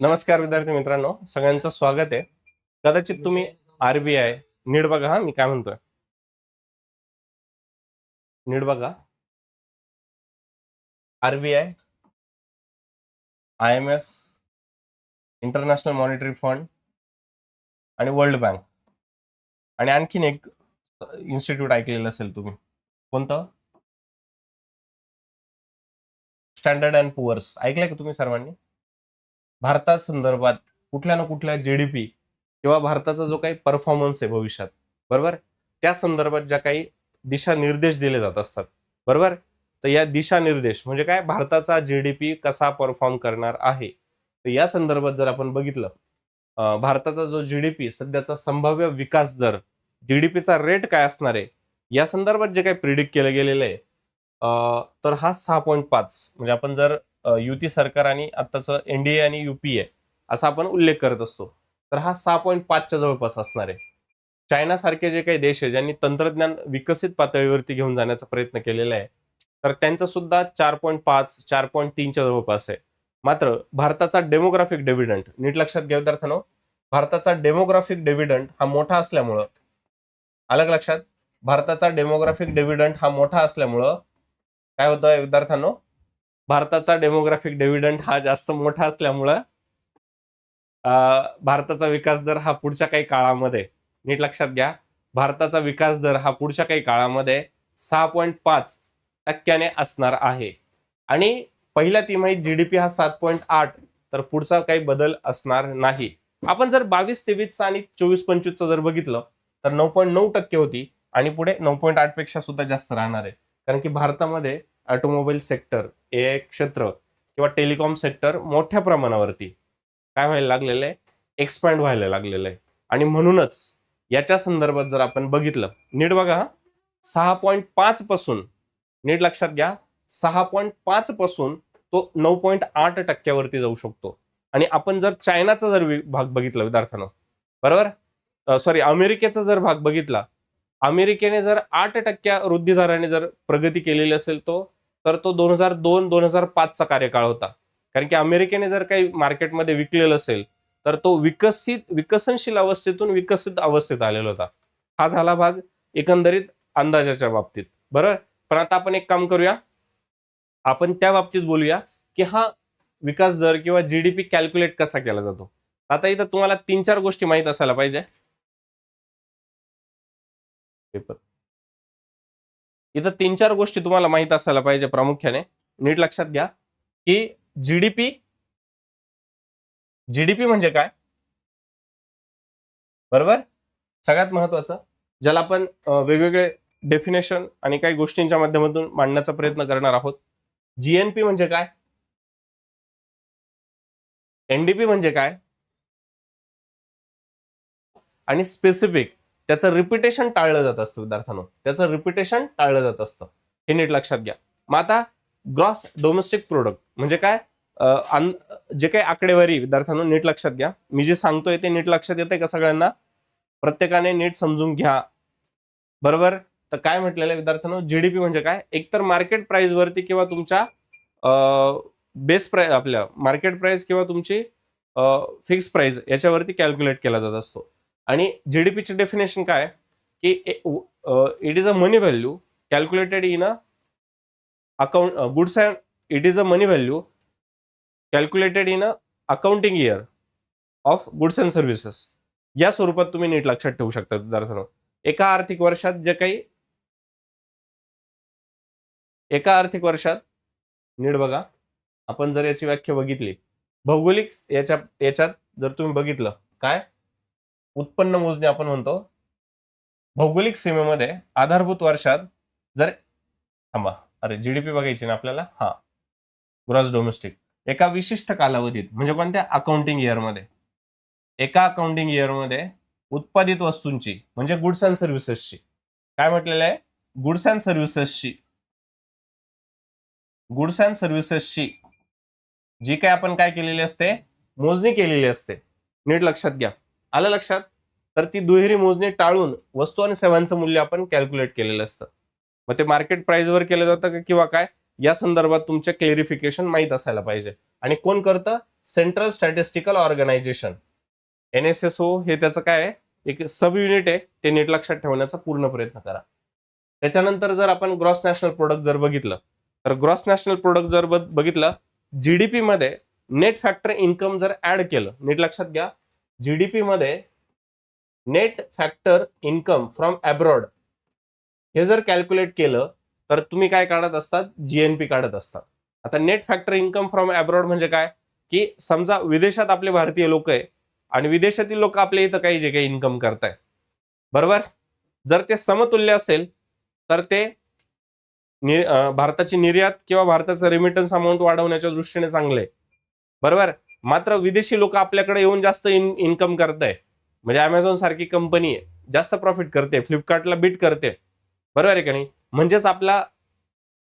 नमस्कार विद्यार्थी मित्रांनो सगळ्यांचं स्वागत आहे. कदाचित तुम्ही आरबीआय नीट बघा हा मी काय म्हणतोय. नीट बघा. RBI I M F International Monetary Fund आणि वर्ल्ड बँक. आणि आणखीन एक इन्स्टिट्यूट ऐकलेलं असेल तुम्ही. कोणतं? Standard and Poor's. ऐकलंय का तुम्ही सर्वांनी? भारता संदर्भात कुठल्या ना कुठल्या जी डी पी किंवा भारताचा जो काही परफॉर्मन्स आहे भविष्यात बरोबर? त्या संदर्भात ज्या काही दिशानिर्देश दिले जात असतात बरोबर? तर या दिशानिर्देश म्हणजे काय? भारताचा जीडीपी कसा परफॉर्म करणार आहे? तर या संदर्भात जर आपण बघितलं भारताचा जो जी डी पी सध्याचा संभाव्य विकास दर जी डी पीचा रेट काय असणार आहे? या संदर्भात जे काही प्रिडिक्ट केलं गेलेलं आहे तर हा सहा पॉईंट पाच म्हणजे आपण जर युती सरकार आणि आत्ताचं एनडीए आणि युपीए असा आपण उल्लेख करत असतो. तर हा सहा पॉईंट पाचच्या जवळपास असणार आहे. चायनासारखे जे काही देश आहे ज्यांनी तंत्रज्ञान विकसित पातळीवरती घेऊन जाण्याचा प्रयत्न केलेला आहे तर त्यांचं सुद्धा चार पॉईंट पाच चार पॉईंट तीनच्या जवळपास आहे. मात्र भारताचा डेमोग्राफिक डेव्हिडंट नीट लक्षात घ्या विद्यार्थ्यांनो भारताचा डेमोग्राफिक डेव्हिडंट हा मोठा असल्यामुळं अलग लक्षात? भारताचा डेमोग्राफिक डेव्हिडंट हा मोठा असल्यामुळं काय होतं विद्यार्थ्यांनो? भारताचा डेमोग्राफिक डेव्हिडंट हा जास्त मोठा असल्यामुळं भारताचा विकास दर हा पुढच्या काही काळामध्ये नीट लक्षात घ्या भारताचा विकास दर हा पुढच्या काही काळामध्ये सहा पॉईंट पाच टक्क्याने असणार आहे. आणि पहिल्या तिमाहीत जीडीपी हा सात पॉईंट आठ तर पुढचा काही बदल असणार नाही. आपण जर बावीस तेवीसचा आणि चोवीस पंचवीसचा जर बघितलं तर नऊ पॉईंट नऊ टक्के होती आणि पुढे नऊ पॉईंट आठपेक्षा सुद्धा जास्त राहणार आहे. कारण की भारतामध्ये ऑटोमोबाईल सेक्टर हे क्षेत्र किंवा टेलिकॉम सेक्टर मोठ्या प्रमाणावरती काय व्हायला लागलेलं आहे? एक्सपॅन्ड व्हायला लागलेलं आहे. आणि म्हणूनच याच्या संदर्भात जर आपण बघितलं नीट बघा हा, सहा पॉईंट पाच पासून नीट लक्षात घ्या सहा पॉईंट पाच पासून तो नऊ पॉईंट आठ टक्क्यावरती जाऊ शकतो. आणि आपण जर चायनाचा जर भाग बघितला विद्यार्थ्यांनो. बरोबर? सॉरी अमेरिकेचा जर भाग बघितला अमेरिकेने जर आठ टक्क्या वृद्धी दराने जर प्रगती केलेली असेल तो तर तो दोन हजार दोन दोन हजार पाचचा कार्यकाळ होता. कारण की अमेरिकेने जर काही मार्केटमध्ये विकलेलं असेल तर तो विकसित विकसनशील अवस्थेतून विकसित अवस्थेत आलेला होता. हा झाला भाग एकंदरीत अंदाजाच्या बाबतीत. बरोबर पण आता आपण एक काम करूया. आपण त्या बाबतीत बोलूया की हा विकास दर किंवा जीडीपी कॅल्क्युलेट कसा केला जातो? आता इथं तुम्हाला तीन चार गोष्टी माहीत असायला पाहिजे. पेपर इथं तीन चार गोष्टी तुम्हाला माहीत असायला पाहिजे प्रामुख्याने. नीट लक्षात घ्या की जीडीपी जीडीपी म्हणजे काय? बरोबर? सगळ्यात महत्वाचं ज्याला आपण वेगवेगळे डेफिनेशन आणि काही गोष्टींच्या माध्यमातून मांडण्याचा प्रयत्न करणार आहोत. जीएनपी म्हणजे काय? एनडीपी म्हणजे काय? आणि स्पेसिफिक त्याचं रिपिटेशन टाळलं जात असतं विद्यार्थ्यांनो. त्याचं रिपिटेशन टाळलं जात असतं. हे नीट लक्षात घ्या. मग आता ग्रॉस डोमेस्टिक प्रोडक्ट म्हणजे काय? जे काही आकडेवारी विद्यार्थ्यांनो नीट लक्षात घ्या. मी जे सांगतोय ते नीट लक्षात येते का सगळ्यांना? प्रत्येकाने नीट समजून घ्या. बरोबर? तर काय म्हटलेलं आहे विद्यार्थ्यांनो? जीडीपी म्हणजे काय? एकतर मार्केट प्राइस वरती किंवा तुमच्या बेस प्राइस आपल्या मार्केट प्राइस किंवा तुमची फिक्स प्राइस याच्यावरती कॅल्क्युलेट केला जात असतो. आणि जीडीपीचे डेफिनेशन काय? की it is a money value calculated in a account goods and it is a money value calculated in a accounting year of goods and services या स्वरूपात तुम्ही नीट लक्षात ठेवू शकता विद्यार्थ्यांनो एका आर्थिक वर्षात जे काही एका आर्थिक वर्षात नीट बघा आपण जर याची व्याख्या बघितली भौगोलिक याच्या याच्यात जर तुम्ही बघितलं काय? उत्पन्न मोजणी आपण म्हणतो. भौगोलिक सीमेमध्ये आधारभूत वर्षात जर थांबा अरे जीडीपी बघायची ना आपल्याला? हा. ग्रॉस डोमेस्टिक एका विशिष्ट कालावधीत म्हणजे कोणत्या? अकाउंटिंग इयरमध्ये एका अकाउंटिंग इयरमध्ये उत्पादित वस्तूंची म्हणजे गुड्स अँड सर्व्हिसेसची काय म्हटलेलं आहे? गुड्स अँड सर्व्हिसेसची गुड्स अँड सर्व्हिसेसची जी काय आपण काय केलेली असते? मोजणी केलेली असते. नीट लक्षात घ्या. आलं लक्षात? तर ती दुहेरी मोजणी टाळून वस्तू आणि सेवांचं मूल्य आपण कॅल्क्युलेट केलेलं असतं. मग ते मार्केट प्राइसवर केलं जातं का किंवा काय? या संदर्भात तुमचे क्लेरिफिकेशन माहीत असायला पाहिजे. आणि कोण करतं? Central Statistical Organisation N S S O हे त्याचं काय आहे? एक सब युनिट आहे. ते नीट लक्षात ठेवण्याचा पूर्ण प्रयत्न करा. त्याच्यानंतर जर आपण ग्रॉस नॅशनल प्रोडक्ट जर बघितलं तर ग्रॉस नॅशनल प्रोडक्ट जर बघितलं बघितलं जीडीपी मध्ये नेट फॅक्टर इन्कम जर ऍड केलं नीट लक्षात घ्या जीडीपी मध्ये net factor income from abroad हे जर कॅल्क्युलेट केलं तर तुम्ही काय काढत असतात? जीएनपी काढत असतात. आता net factor income from abroad म्हणजे काय? की समजा विदेशात आपले भारतीय लोक आहे आणि विदेशातील लोक आपल्या इथं काही जे काही इन्कम करताय. बरोबर? जर ते समतुल्य असेल तर ते नि- भारताची निर्यात किंवा भारताचं रेमिटन्स अमाऊंट वाढवण्याच्या दृष्टीने चांगले बरोबर? मात्र विदेशी लोक आपल्याकडे येऊन जास्त इन इन्कम आहे म्हणजे अमेझॉन सारखी कंपनी आहे. जास्त प्रॉफिट करते. फ्लिपकार्टला बीट करते. बरोबर आहे का नाही? म्हणजेच आपला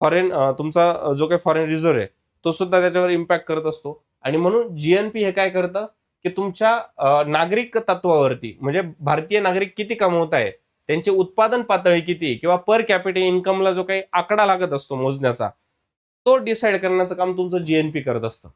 फॉरेन तुमचा जो काही फॉरेन रिझर्व्ह आहे तो सुद्धा त्याच्यावर इम्पॅक्ट करत असतो. आणि म्हणून जीएनपी हे काय करतं? की तुमच्या नागरिक तत्वावरती म्हणजे भारतीय नागरिक किती कमवत आहे त्यांची उत्पादन पातळी किती किंवा पर कॅपिटल इन्कमला जो काही आकडा लागत असतो मोजण्याचा तो डिसाईड करण्याचं काम तुमचं जीएनपी करत असतं.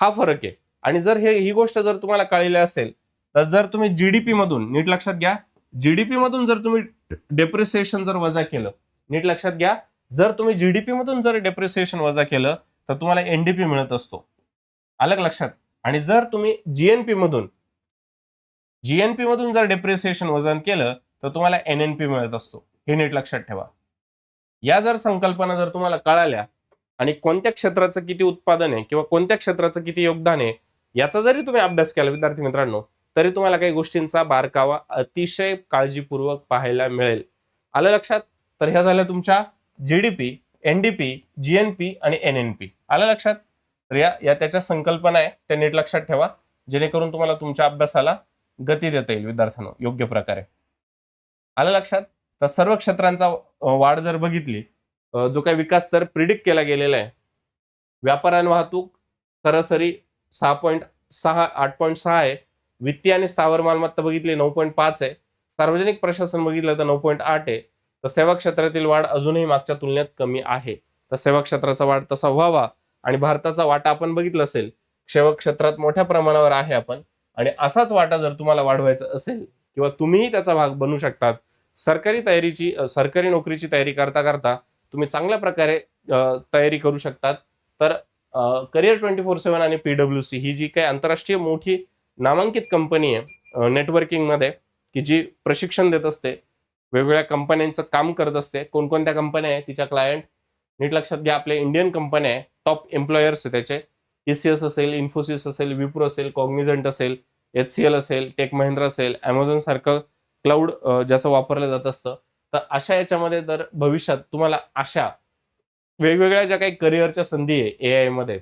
हा फरक आहे. आणि जर हे ही गोष्ट जर तुम्हाला कळलेली असेल तर जर तुम्ही जीडीपी मधून नीट लक्षात घ्या जीडीपी मधून जर तुम्ही डेप्रिसिएशन जर वजा केलं नीट लक्षात घ्या जर तुम्ही जीडीपी मधून जर डेप्रिसिएशन वजा केलं तर तुम्हाला एनडीपी मिळत असतो. अलग लक्षात? आणि जर तुम्ही जीएनपी मधून जीएनपी मधून जर डेप्रिसिएशन वजन केलं तर तुम्हाला एनएनपी मिळत असतो. हे नीट लक्षात ठेवा. या जर संकल्पना जर तुम्हाला कळाल्या आणि कोणत्या क्षेत्राचं किती उत्पादन आहे किंवा कोणत्या क्षेत्राचं किती योगदान आहे याचा जरी तुम्ही अभ्यास केला विद्यार्थी मित्रांनो तरी तुम्हाला काही गोष्टींचा बारकावा अतिशय काळजीपूर्वक पाहायला मिळेल. आलं लक्षात? तर ह्या झाल्या तुमच्या जीडीपी एनडीपी जीएनपी आणि एनएनपी आलं लक्षात? तर या या त्याच्या संकल्पना आहे त्या नीट लक्षात ठेवा. जेणेकरून तुम्हाला तुमच्या अभ्यासाला गती देता येईल विद्यार्थ्यांना योग्य प्रकारे. आलं लक्षात? तर सर्व क्षेत्रांचा वाढ जर बघितली जो काही विकास तर प्रिडिक्ट केला गेलेला आहे व्यापार आणि वाहतूक सरासरी सहा पॉईंट सहा आठ पॉईंट सहा आहे. वित्तीय आणि स्थावर मालमत्ता बघितली नऊ पॉईंट पाच आहे. सार्वजनिक प्रशासन बघितलं तर नऊ पॉईंट आठ आहे. तर सेवा क्षेत्रातील वाढ अजूनही मागच्या तुलनेत कमी आहे. तर सेवा क्षेत्राचा वाढ तसा व्हावा आणि भारताचा वाटा आपण बघितलं असेल सेवा क्षेत्रात मोठ्या प्रमाणावर आहे आपण. आणि असाच वाटा जर तुम्हाला वाढवायचा असेल किंवा तुम्हीही त्याचा भाग बनू शकतात सरकारी तयारीची सरकारी नोकरीची तयारी करता करता तुम्ही चांगल्या प्रकारे तयारी करू शकतात. तर करिअर ट्वेंटी फोर सेवन आणि पीडब्ल्यू सी ही जी काही आंतरराष्ट्रीय मोठी नामांकित कंपनी आहे नेटवर्किंगमध्ये की जी प्रशिक्षण देत असते वेगवेगळ्या कंपन्यांचं काम करत असते कोणकोणत्या कंपन्या आहे तिच्या क्लायंट नीट लक्षात घ्या आपल्या इंडियन कंपन्या आहे टॉप एम्प्लॉयर्स आहे त्याचे एस असेल इन्फोसिस असेल विप्रो असेल कॉग्निझंट असेल एच सी एल असेल टेक महिंद्रा असेल अमेझॉन सारखं क्लाउड ज्याचं वापरलं जात असतं. तर अशा याच्यामध्ये जर भविष्यात तुम्हाला अशा वेगवेगळ्या ज्या काही करिअरच्या संधी आहे ए आयमध्ये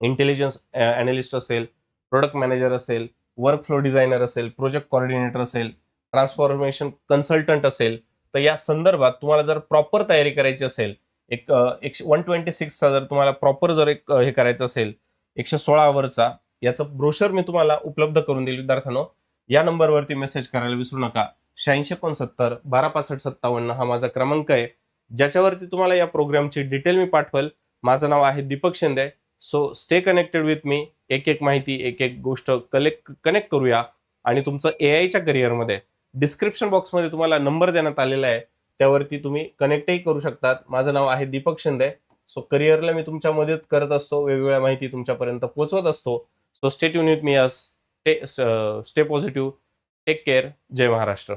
इंटेलिजन्स अनालिस्ट असेल प्रोडक्ट मॅनेजर असेल वर्क फ्लो डिझायनर असेल प्रोजेक्ट कॉर्डिनेटर असेल ट्रान्सफॉर्मेशन कन्सल्टंट असेल तर या संदर्भात तुम्हाला जर प्रॉपर तयारी करायची असेल एक एकशे वन ट्वेंटी सिक्सचा जर तुम्हाला प्रॉपर जर एक हे करायचं असेल एकशे सोळा आवरचा याचं ब्रोशर मी तुम्हाला उपलब्ध करून देईल. विद्यार्थ्यांनो या नंबरवरती मेसेज करायला विसरू नका. शहाऐंशी एकोणसत्तर बारा पासष्ट सत्तावन्न हा माझा क्रमांक आहे. ज्याच्यावरती तुम्हाला या प्रोग्रामची डिटेल मी पाठवल. माझं नाव आहे Deepak Shinde. So stay connected with मी एक एक माहिती एक एक गोष्ट कलेक्ट कनेक्ट करूया. आणि तुमचं ए आयच्या करिअरमध्ये डिस्क्रिप्शन बॉक्समध्ये तुम्हाला नंबर देण्यात आलेला आहे. त्यावरती तुम्ही कनेक्टही करू शकतात. माझं नाव आहे दीपक शिंदे. सो करिअरला मी तुमच्या मदत करत असतो. वेगवेगळ्या माहिती तुमच्यापर्यंत पोहोचवत असतो. So stay tune with me us stay stay positive take care Jai Maharashtra.